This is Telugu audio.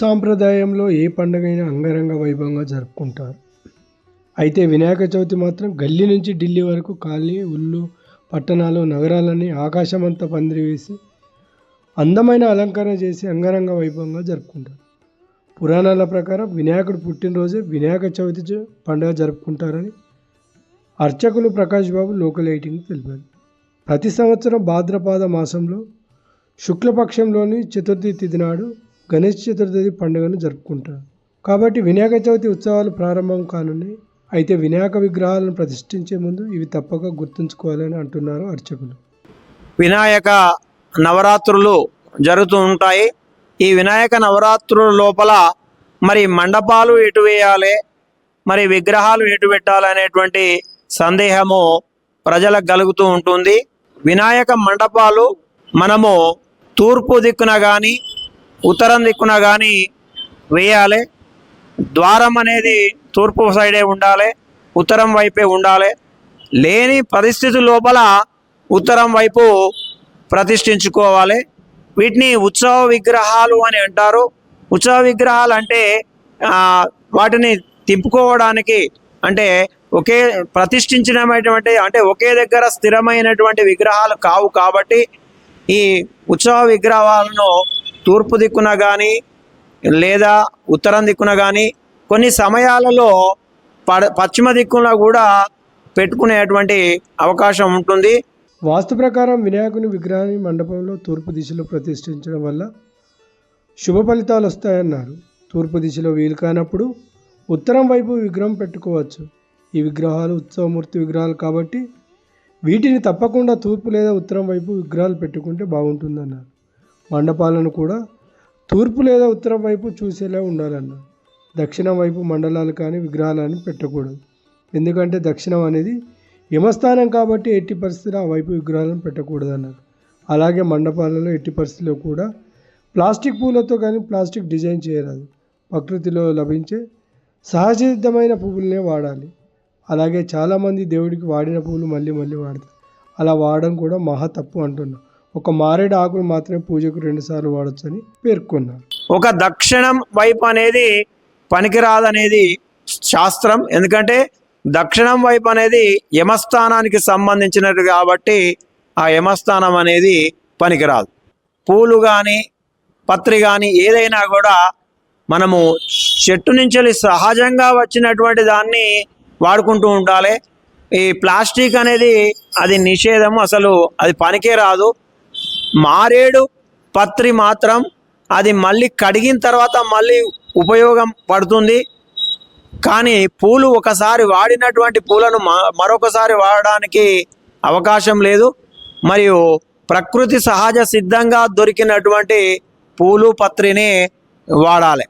సాంప్రదాయంలో ఏ పండుగైనా అంగరంగ వైభవంగా జరుపుకుంటారు. అయితే వినాయక చవితి మాత్రం గల్లీ నుంచి ఢిల్లీ వరకు ఖాళీ ఊళ్ళు పట్టణాలు నగరాలని ఆకాశమంతా పందిరి వేసి అందమైన అలంకరణ చేసి అంగరంగ వైభవంగా జరుపుకుంటారు. పురాణాల ప్రకారం వినాయకుడు పుట్టినరోజే వినాయక చవితి పండుగ జరుపుకుంటారని అర్చకులు ప్రకాష్ బాబు లోకల్ ఎయిటింగ్ తెలిపారు. ప్రతి సంవత్సరం భాద్రపాద మాసంలో శుక్లపక్షంలోని చతుర్థి తిథి నాడు గణేష్ చతుర్థి పండుగను జరుపుకుంటారు. కాబట్టి వినాయక చవితి ఉత్సవాలు ప్రారంభం కానున్నాయి. అయితే వినాయక విగ్రహాలను ప్రతిష్ఠించే ముందు ఇవి తప్పక గుర్తుంచుకోవాలని అంటున్నారు అర్చకులు. వినాయక నవరాత్రులు జరుగుతూ ఉంటాయి. ఈ వినాయక నవరాత్రుల లోపల మరి మండపాలు ఎటు వేయాలి మరి విగ్రహాలు ఎటు పెట్టాలి అనేటువంటి సందేహము ప్రజలకు కలుగుతూ ఉంటుంది. వినాయక మండపాలు మనము తూర్పు దిక్కున కానీ ఉత్తరం దిక్కున కానీ వేయాలి. ద్వారం అనేది తూర్పు సైడే ఉండాలి ఉత్తరం వైపే ఉండాలి. లేని పరిస్థితి లోపల ఉత్తరం వైపు ప్రతిష్ఠించుకోవాలి. వీటిని ఉత్సవ విగ్రహాలు అని అంటారు. ఉత్సవ విగ్రహాలు అంటే వాటిని తిప్పుకోవడానికి అంటే ఒకే ప్రతిష్ఠించినటువంటి అంటే ఒకే దగ్గర స్థిరమైనటువంటి విగ్రహాలు కావు కాబట్టి ఈ ఉత్సవ విగ్రహాలను తూర్పు దిక్కున కానీ లేదా ఉత్తరం దిక్కున కానీ కొన్ని సమయాలలో పడ పశ్చిమ దిక్కున కూడా పెట్టుకునేటువంటి అవకాశం ఉంటుంది. వాస్తు ప్రకారం వినాయకుని విగ్రహాన్ని మండపంలో తూర్పు దిశలో ప్రతిష్ఠించడం వల్ల శుభ ఫలితాలు వస్తాయన్నారు. తూర్పు దిశలో వీలు కానప్పుడు ఉత్తరం వైపు విగ్రహం పెట్టుకోవచ్చు. ఈ విగ్రహాలు ఉత్సవమూర్తి విగ్రహాలు కాబట్టి వీటిని తప్పకుండా తూర్పు లేదా ఉత్తరం వైపు విగ్రహాలు పెట్టుకుంటే బాగుంటుందన్నారు. మండపాలను కూడా తూర్పు లేదా ఉత్తరం వైపు చూసేలా ఉండాలన్నారు దక్షిణం వైపు మండలాలు కానీ విగ్రహాలను పెట్టకూడదు. ఎందుకంటే దక్షిణం అనేది యమస్థానం కాబట్టి ఎట్టి పరిస్థితిలో ఆ వైపు విగ్రహాలను పెట్టకూడదు అన్నారు అలాగే మండపాలలో ఎట్టి పరిస్థితిలో కూడా ప్లాస్టిక్ పూలతో కానీ ప్లాస్టిక్ డిజైన్ చేయరాదు. ప్రకృతిలో లభించే సహజసిద్ధమైన పువ్వులనే వాడాలి. అలాగే చాలామంది దేవుడికి వాడిన పువ్వులు మళ్ళీ మళ్ళీ వాడతారు. అలా వాడడం కూడా మహా తప్పు అంటున్నారు ఒక మారేడు ఆకులు మాత్రమే పూజకు రెండుసార్లు వాడొచ్చని పేర్కొన్నారు. ఒక దక్షిణం వైపు అనేది పనికిరాదనేది శాస్త్రం. ఎందుకంటే దక్షిణం వైపు అనేది యమస్థానానికి సంబంధించినది కాబట్టి ఆ యమస్థానం అనేది పనికిరాదు. పూలు కానీ పత్రి కానీ ఏదైనా కూడా మనము చెట్టు నుంచి సహజంగా వచ్చినటువంటి దాన్ని వాడుకుంటూ ఉండాలి. ఈ ప్లాస్టిక్ అనేది అది నిషేధం అసలు అది పనికే రాదు. మారేడు పత్రి మాత్రం అది మళ్ళీ కడిగిన తర్వాత మళ్ళీ ఉపయోగం పడుతుంది. కానీ పూలు ఒకసారి వాడినటువంటి పూలను మ- మరొకసారి వాడడానికి అవకాశం లేదు. మరియు ప్రకృతి సహజ సిద్ధంగా దొరికినటువంటి పూలు పత్రిని వాడాలి.